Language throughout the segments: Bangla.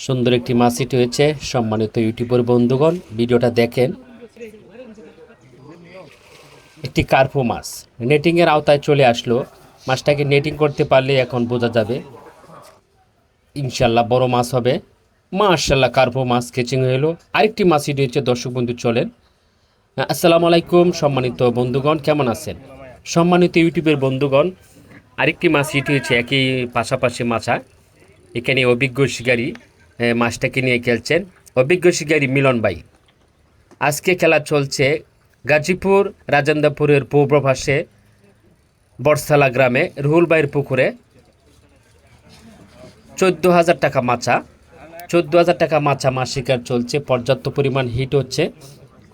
সুন্দর একটি মাছ হিট হয়েছে। সম্মানিত ইউটিউবের বন্ধুগণ, ভিডিওটা দেখেন। একটি কার্পো মাছ। নেটিংয়ের আওতায় চলে আসলো। মাছটাকে নেটিং করতে পারলে এখন বোঝা যাবে। ইনশাল্লাহ বড় মাছ হবে। মাশাল্লাহ কার্পো মাছ কেচিং হয়ে এলো আরেকটি মাছ হিট হয়েছে। দর্শক বন্ধু, চলেন। আসসালামু আলাইকুম সম্মানিত বন্ধুগণ, কেমন আছেন? সম্মানিত ইউটিউবের বন্ধুগণ, আরেকটি মাছ হিট হয়েছে। একই পাশাপাশি মাছা এখানে অভিজ্ঞ শিকারী। মাছটাকে নিয়ে খেলছেন। অভিজ্ঞ শিকারী মিলন ভাই। আজকে খেলা চলছে গাজীপুর, রাজেন্দ্রপুরের পূর্ব পাশে বটসালা গ্রামে, রুহুল ভাইয়ের পুকুরে। চোদ্দ হাজার টাকা মাছা চোদ্দ হাজার টাকা মাছা মাছ শিকার চলছে। পর্যাপ্ত পরিমাণ হিট হচ্ছে।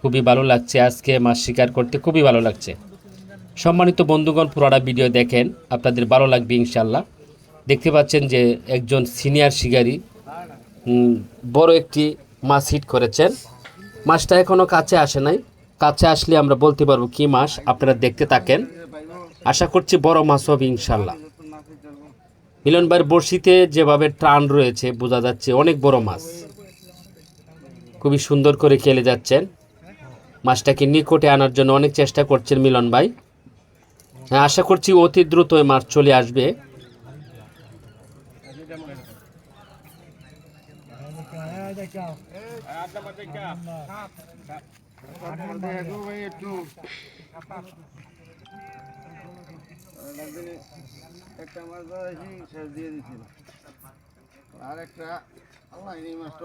খুবই ভালো লাগছে আজকে মাছ শিকার করতে। খুবই ভালো লাগছে। সম্মানিত বন্ধুগণ পুরাটা ভিডিও দেখেন। আপনাদের ভালো লাগবে ইনশাল্লাহ দেখতে পাচ্ছেন যে একজন সিনিয়র শিকারী বড় একটি মাছ হিট করেছেন। মাছটা এখনও কাছে আসে নাই। কাছে আসলে আমরা বলতে পারব কি মাছ, আপনারা দেখতে থাকেন। আশা করছি বড় মাছ হবে ইনশাল্লাহ। মিলন ভাইয়ের বড়শিতে যেভাবে টান রয়েছে, বোঝা যাচ্ছে অনেক বড় মাছ। খুবই সুন্দর করে খেলে যাচ্ছেন। মাছটাকে নিকটে আনার জন্য অনেক চেষ্টা করছেন মিলন ভাই। হ্যাঁ আশা করছি অতি দ্রুত মাছ চলে আসবে। একটা মাছ ধরেছি শেষ দিয়ে দিছিল আর একটা আল্লাহ এই মাছটা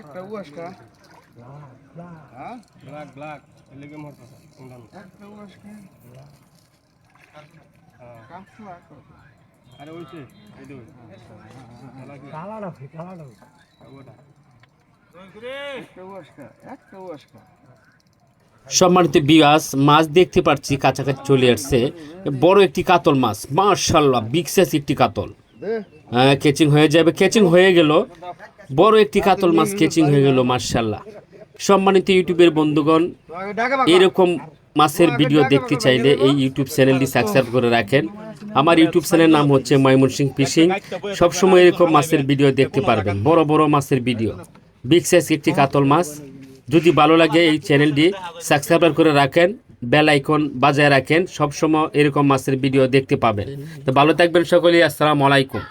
একটা উয়াসকা হ্যাঁ ব্ল্যাক ব্ল্যাক এলিগে মরতেছে ইন্দান একটা উয়াসকা আরে ওইছে এই দুই ওটা একটা উয়াসকা একটা উয়াসকা সম্মানিত বিয়াস মাছ দেখতে পাচ্ছি, কাছাকাছি চলে আসছে। বড় একটি কাতল মাছ মার্শাল্লাহ সাইজ একটি কাতল। হ্যাঁ কেচিং হয়ে যাবে কেচিং হয়ে গেল। বড় একটি কাতল মাছ কেচিং হয়ে গেল মার্শাল্লাহ সম্মানিত ইউটিউবের বন্ধুগণ, এরকম মাছের ভিডিও দেখতে চাইলে এই ইউটিউব চ্যানেলটি সাবস্ক্রাইব করে রাখেন। আমার ইউটিউব চ্যানেলের নাম হচ্ছে ময়মনসিং ফিশিং। সবসময় এরকম মাছের ভিডিও দেখতে পারবেন, বড় বড় মাছের ভিডিও বিগ সাইজ একটি কাতল মাছ। যদি ভালো লাগে এই চ্যানেলটি সাবস্ক্রাইব করে রাখেন বেল আইকন বাজায় রাখেন, সবসময় এরকম মাছের ভিডিও দেখতে পাবেন। তো ভালো থাকবেন সকলেই, আসসালামু আলাইকুম।